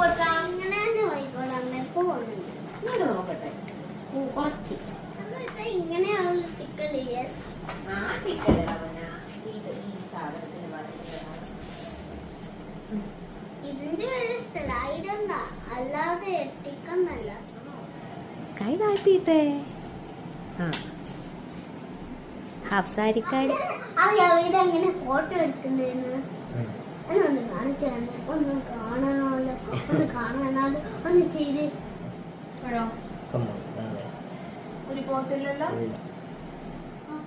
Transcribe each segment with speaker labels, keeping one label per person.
Speaker 1: വെക്കാം
Speaker 2: തന്നെ പോയിക്കോളാം അമ്മ പൂ വന്നിട്ടുണ്ട്
Speaker 1: ഇങ്ങോട്ട് നോക്കട്ടെ. പൂ കുറച്ച്.
Speaker 2: എന്നിട്ട് ടിക്കൽ യെസ്
Speaker 1: ആ
Speaker 2: ഇതിന്റെ പേര് സ്ലൈഡ് അല്ലാതെ
Speaker 1: കൈ താഴ്ത്തിയിട്ടേ. ആ. ഹാഫ് സാരിക്കാരി.
Speaker 2: അറിയാവോ ഇതെങ്ങനെ ഫോട്ടോ എടുക്കുന്നതെന്ന്? ഒന്നും കാണിച്ചു തന്നെ ഒന്ന് കാണാനല്ലോ ഒന്ന് കാണാനാലോ ഒന്ന് ചെയ്ത്
Speaker 1: ഒരു പോത്തില്ലല്ലോ?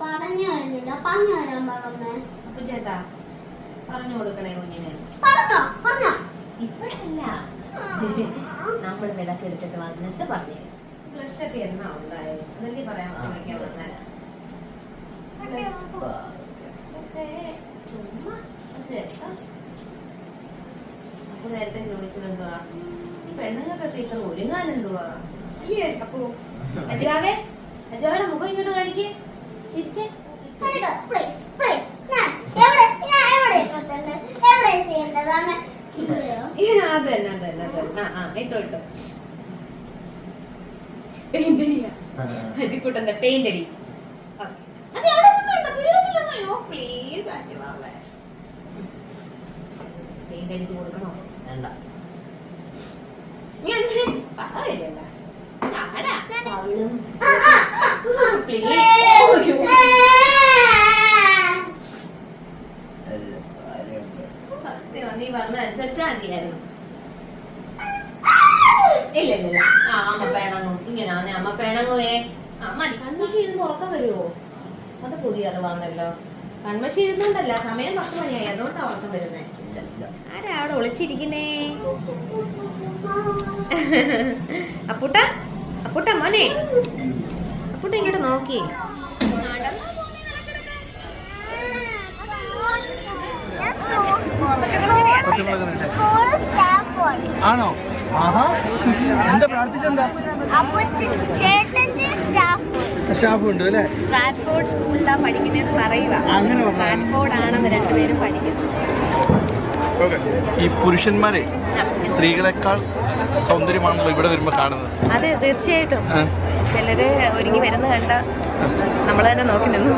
Speaker 2: പറഞ്ഞു വരുന്നില്ല. പറഞ്ഞു വരാൻ പറഞ്ഞേ.
Speaker 1: അപ്പൊ ചേട്ടാ പറഞ്ഞു കൊടുക്കണേ കുഞ്ഞിനെ.
Speaker 2: പറഞ്ഞോ പറഞ്ഞോ.
Speaker 1: ഇപ്പോഴല്ല. നമ്മൾ വിളക്കെടുത്തിട്ട് വന്നിട്ട് പറഞ്ഞു ഫ്ലഷ് ഒക്കെ എന്നാ ഉണ്ടായത് അതെങ്കിൽ പറയാൻ വയ്ക്കാൻ വന്നാൽ ചുമ്മാ. രസം. അപ്പൊ നേരത്തെ ചോദിച്ചത് എന്തുവാ? ഈ പെണ്ണുങ്ങൾക്കൊക്കെ ഇത്ര ഒരുങ്ങാൻ എന്തുവാ? അയ്യേ അപ്പു അജുവാവേ അജുവാടെ മുഖം ഇങ്ങോട്ട് കാണിക്കേ. തിരിച്ചേ
Speaker 2: എടുക്ക, please, please. ഞാൻ എവിടെ ഞാൻ എവിടെ ഇട്ടിട്ടുണ്ട്? എവിടെ ചെയ്യേണ്ടതാണ് ഇവിടെയോ
Speaker 1: അത് തന്നെ അത് തന്നെ അത് തന്നെ. ആ ആ ഇട്ടോ ഇട്ടോ. പെയിന്റ് അടിയാ അജിക്കുട്ടന്റെ പെയിന്റ് അടി. അത് അവിടെ ഒന്നും വേണ്ട പ്ലീസ് അജുവാവേ പെയിന്റ് അടിച്ച് കൊടുക്കണോ?
Speaker 3: വേണ്ട.
Speaker 1: നീ എന്തിനാ മതിയായിരുന്നു. ഇല്ല ഇല്ല ആ അമ്മ പിണങ്ങും. ഇങ്ങനാണ് അമ്മ പിണങ്ങുവേ. ആ മതി. കൺമഷി ഇരുന്ന് ഉറക്കം വരുമോ അത് പുതിയ അറിവാണല്ലോ കൺമഷി ഇരുന്നുണ്ടല്ല. സമയം പത്ത് മണിയായി. അതുകൊണ്ടാണ് ഉറക്കം വരുന്നേ. ആരാ അവിടെ ഒളിച്ചിരിക്കുന്നേ? അപ്പുട്ട അപ്പുട്ട മോനെ. അപ്പുട്ട ഇങ്ങോട്ട് നോക്കി.
Speaker 4: ആണോ? ആഹാ. എന്താ പ്രാർത്ഥിച്ചെന്താ?
Speaker 2: സ്റ്റാഫ്
Speaker 4: ഉണ്ട്. അല്ലേ?
Speaker 1: സ്ട്രാറ്റ്ഫോർഡ് സ്കൂളിലാണ് പഠിക്കുന്നതെന്ന് പറയുക
Speaker 4: അങ്ങനെ
Speaker 1: സ്ട്രാറ്റ്ഫോർഡ് ആണെന്ന് രണ്ടുപേരും പഠിക്കുന്നത്
Speaker 4: ഈ പുരുഷന്മാരെ സ്ത്രീകളെക്കാൾ സൗന്ദര്യമാണല്ലോ ഇവിടെ വരുമ്പോ കാണുന്നത്.
Speaker 1: അതെ തീർച്ചയായിട്ടും. ചിലര് ഒരുങ്ങി വരുന്ന കണ്ട നമ്മളെ തന്നെ നോക്കി നിന്നു.